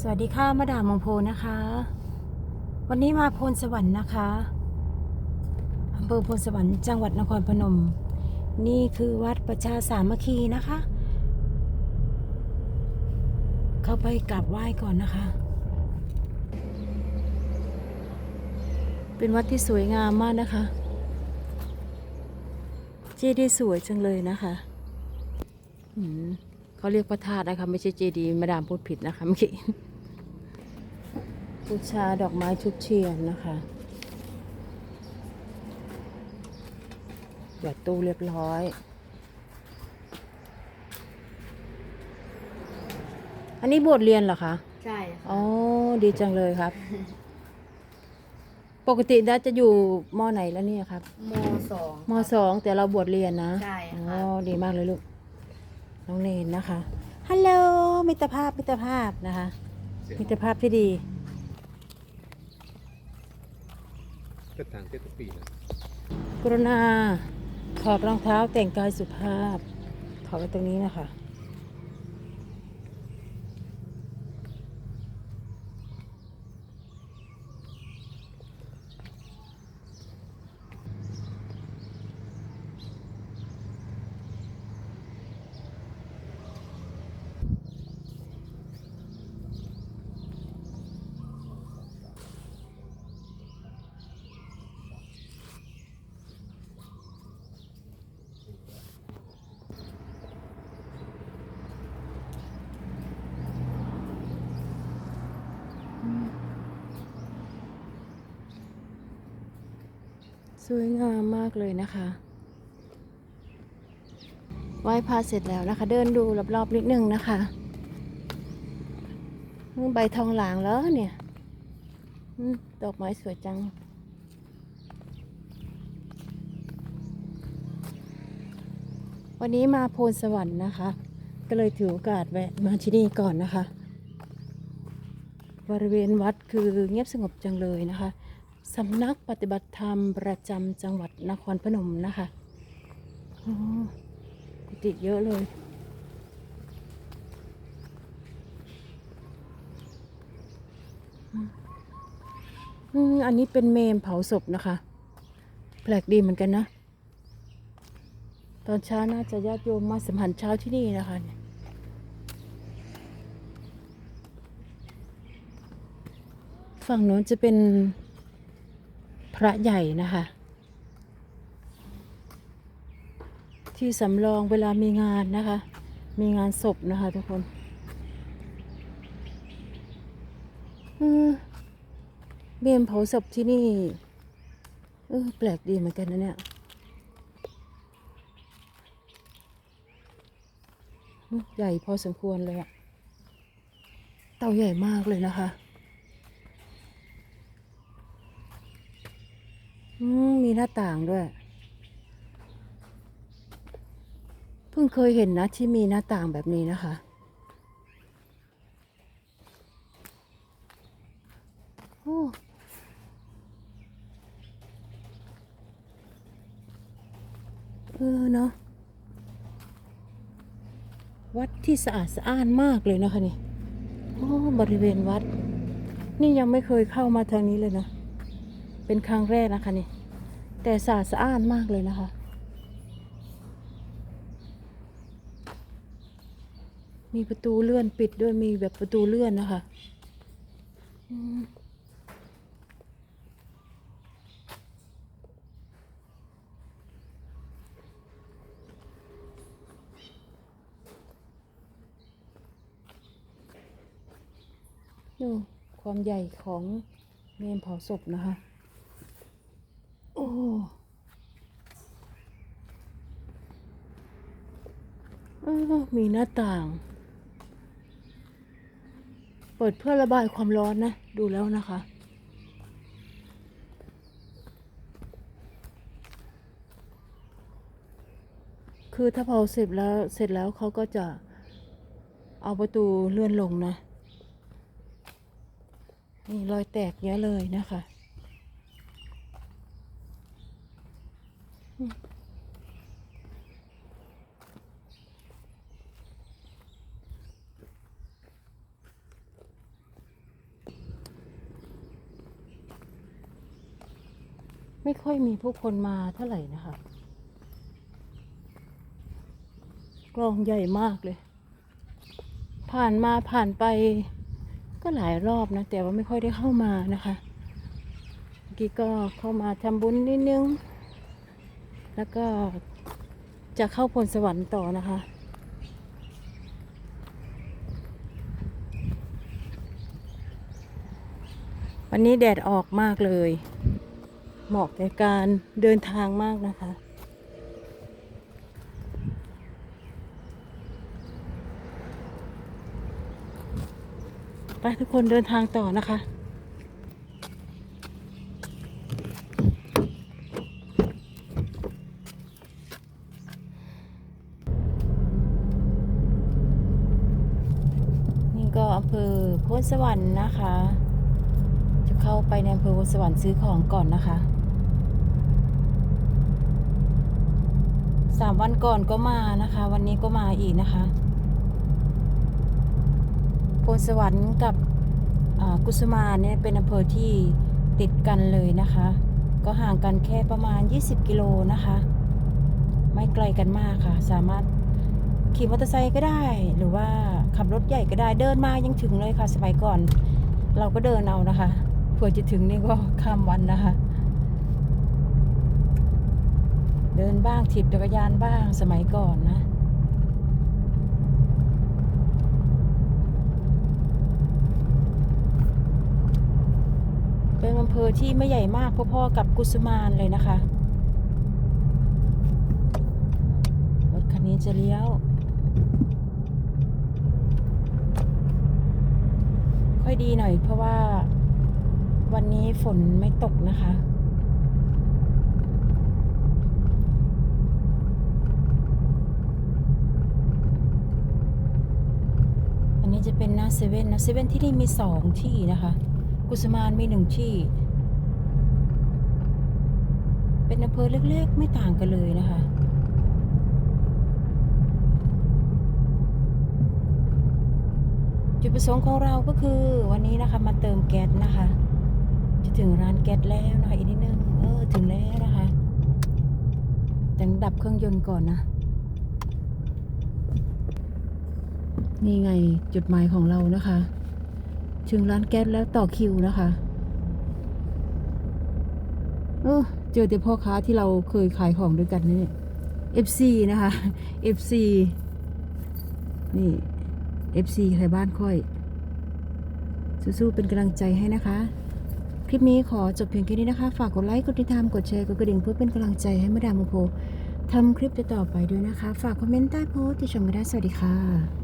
สวัสดีค่ะมาดามมงโพนะคะ วันนี้มาโพนสวรรค์นะคะอำเภอโพนสวรรค์จังหวัดนครพนม นี่คือวัดประชาสามัคคีนะคะ เข้าไปกราบไหว้ก่อนนะคะ เป็นวัดที่สวยงามมากนะคะเจดีย์สวยจังเลยนะคะ อืม เขาเรียกพระธาตุนะคะ ไม่ใช่เจดีย์มาดามพูดผิดนะคะเมื่อกี้บูชาดอกไม้ชุดเทียนนะคะหยอดตู้เรียบร้อย อันนี้บวชเรียนเหรอคะ ใช่ค่ะอ๋อ ดีจังเลยครับ ปกติดัจะอยู่มอไหนแล้วเนี่ยครับมสองมสองแต่เราบวชเรียนนะ ใช่อ๋ค่ะอดีมากเลยลูก น้องเนนนะคะฮัลโหลมิตรภาพมิตรภาพนะคะ มิตรภาพที่ดีก็ต่างกันทุกปีนะกรุณาถอดรองเท้าแต่งกายสุภาพถอดไว้ตรงนี้นะคะ สวยงามมากเลยนะคะไหว้พระเสร็จแล้วนะคะ เดินดูรอบๆนิดนึงนะคะอืมใบทองหลางแล้วเนี่ยดอกไม้สวยจัง วันนี้มาโพนสวรรค์นะคะ ก็เลยถือโอกาสแวะมาที่นี่ก่อนนะคะ บริเวณวัดคือเงียบสงบจังเลยนะคะ สำนักปฏิบัติธรรมประจำจังหวัดนครพนมนะคะอ๋อกุฏิเยอะเลยอืมอันนี้เป็นเมมเผาศพนะคะ แปลกดีเหมือนกันนะ ตอนเช้าน่าจะญาติโยมมาสัมพันเช้าที่นี่นะคะฝั่งโน้นจะเป็น พระใหญ่นะคะ ที่สำรองเวลามีงานนะคะ มีงานศพนะคะทุกคนเออเมมเผาศพที่นี่เออแปลกดีเหมือนกันนะเนี่ยใหญ่พอสมควรเลยอะเตาใหญ่มากเลยนะคะ อื มมีหน้าต่างด้วย เพิ่งเคยเห็นนะที่มีหน้าต่างแบบนี้นะคะ โอ้เออเนาะวัดที่สะอาดสะอ้านมากเลยนะคะนี่ โอ้ บริเวณวัด นี่ยังไม่เคยเข้ามาทางนี้เลยนะ เป็นครั้งแรกนะคะนี่ แต่สะอาดสะอ้านมากเลยนะคะ มีประตูเลื่อนปิดด้วยมีแบบประตูเลื่อนนะคะดูความใหญ่ของเมนเผาศพนะคะ โอ้เออ มีหน้าต่าง เปิดเพื่อระบายความร้อนนะ ดูแล้วนะคะ คือถ้าเผาเสร็จแล้วเสร็จแล้วเขาก็จะเอาประตูเลื่อนลงนะ นี่รอยแตกเยอะเลยนะคะ อ ไม่ค่อยมีผู้คนมาเท่าไหร่นะคะกลองใหญ่มากเลย ผ่านมาผ่านไปก็หลายรอบนะ แต่ว่าไม่ค่อยได้เข้ามานะคะเมื่อกี้ก็เข้ามาทำบุญนิดนึง แล้วก็จะเข้าพลสวรรค์ต่อนะคะวันนี้แดดออกมากเลย เหมาะแก่การเดินทางมากนะคะ ไปทุกคนเดินทางต่อนะคะนี่ก็อำเภอโพนสวรรค์นะคะ จะเข้าไปในอำเภอโพนสวรรค์ซื้อของก่อนนะคะ สามวันก่อนก็มานะคะ วันนี้ก็มาอีกนะคะโพนสวรรค์กับกุสุมาเนี่ยเป็นอำเภอที่ติดกันเลยนะคะ ก็ห่างกันแค่ประมาณ 20 กิโลนะคะ ไม่ไกลกันมากค่ะ สามารถขี่มอเตอร์ไซค์ก็ได้ หรือว่าขับรถใหญ่ก็ได้เดินมายังถึงเลยค่ะสมัยก่อน เราก็เดินเอานะคะเผื่อจะถึงนี่ก็ข้ามวันนะคะ เดินบ้างถีบจักรยานบ้างสมัยก่อนนะเป็นอำเภอที่ไม่ใหญ่มากพอๆกับกุสุมานเลยนะคะรถคันนี้จะเลี้ยว ค่อยดีหน่อยเพราะว่าวันนี้ฝนไม่ตกนะคะ อันนี้ จะเป็นหน้าเซเว่นนะเซเว่นที่นี่มีสองที่นะคะ กุสมานมีหนึ่งที่ เป็นอำเภอเล็กๆ ไม่ต่างกันเลยนะคะจุดประสงค์ของเราก็คือวันนี้นะคะมาเติมแก๊สนะคะ จะถึงร้านแก๊สแล้วนะคะอีกนิดนึงเออถึงแล้วนะคะแต่งดับเครื่องยนต์ก่อนนะ นี่ไงจุดหมายของเรานะคะ ถึงร้านแก๊สแล้วต่อคิวนะคะเออเจอแต่พ่อค้าที่เราเคยขายของด้วยกันนี่ FC นะคะ FC นี่ FC ใครบ้านค่อย สู้ๆเป็นกำลังใจให้นะคะ คลิปนี้ขอจบเพียงแค่นี้นะคะ ฝากกดไลค์ กดติดตาม กดแชร์ กดกระดิ่งเพื่อเป็นกำลังใจให้มาดามโมโพทำคลิปต่อไปด้วยนะคะ ฝากคอมเมนต์ใต้โพสต์ที่ชมกันได้ สวัสดีค่ะ